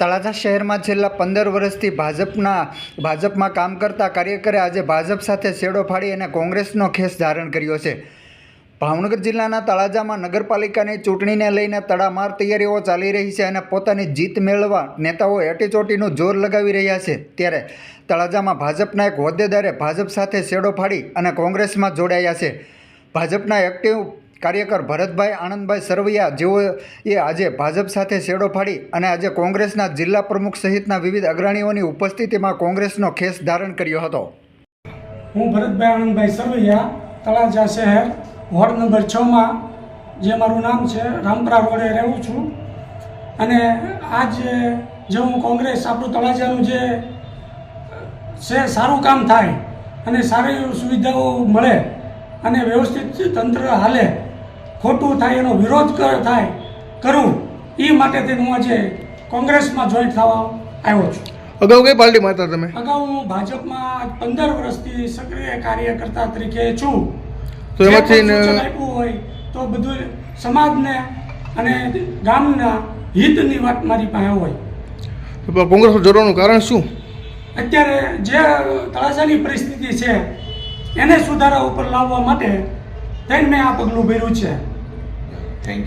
તળાજા શહેરમાં છેલ્લા પંદર વર્ષથી ભાજપના, ભાજપમાં કામ કરતા કાર્યકરે આજે ભાજપ સાથે છેડો ફાડી અને કોંગ્રેસનો ખેસ ધારણ કર્યો છે. ભાવનગર જિલ્લાના તળાજામાં નગરપાલિકાની ચૂંટણીને લઈને તડામાર તૈયારીઓ ચાલી રહી છે અને પોતાની જીત મેળવવા નેતાઓ એટીચોટીનું જોર લગાવી રહ્યા છે. ત્યારે તળાજામાં ભાજપના એક હોદ્દેદારે ભાજપ સાથે છેડો ફાડી અને કોંગ્રેસમાં જોડાયા છે. ભાજપના એક્ટિવ કાર્યકર ભરતભાઈ આનંદભાઈ સરવૈયા જેઓ એ આજે ભાજપ સાથે છેડો ફાડી અને આજે કોંગ્રેસના જિલ્લા પ્રમુખ સહિતના વિવિધ અગ્રણીઓની ઉપસ્થિતિમાં કોંગ્રેસનો ખેસ ધારણ કર્યો હતો. હું ભરતભાઈ આનંદભાઈ સરવૈયા, તળાજા શહેર, વોર્ડ નંબર છમાં જે મારું નામ છે, રામપરા રોડે રહું છું. અને આજ જે હું કોંગ્રેસ આપણું તળાજાનું જે છે, સારું કામ થાય અને સારી સુવિધાઓ મળે અને વ્યવસ્થિત તંત્ર હાલે ખોટું થાય એનો વિરોધ કર થાય કરું એ માટે હું આજે કોંગ્રેસમાં જોઈન થવા આવ્યો છું. અગાઉ કઈ પાર્ટીમાં હતા તમે? અગાઉ હું ભાજપમાં પંદર વર્ષથી સક્રિય કાર્યકર્તા તરીકે છું. તો એમાંથી આપ્યું હોય તો બધું સમાજને અને ગામના હિતની વાત મારી પાસે હોય. કોંગ્રેસ જોડવાનું કારણ શું? અત્યારે જે તળાજાની પરિસ્થિતિ છે એને સુધારા ઉપર લાવવા માટે થઈને મેં આ પગલું ભર્યું છે. Thank you.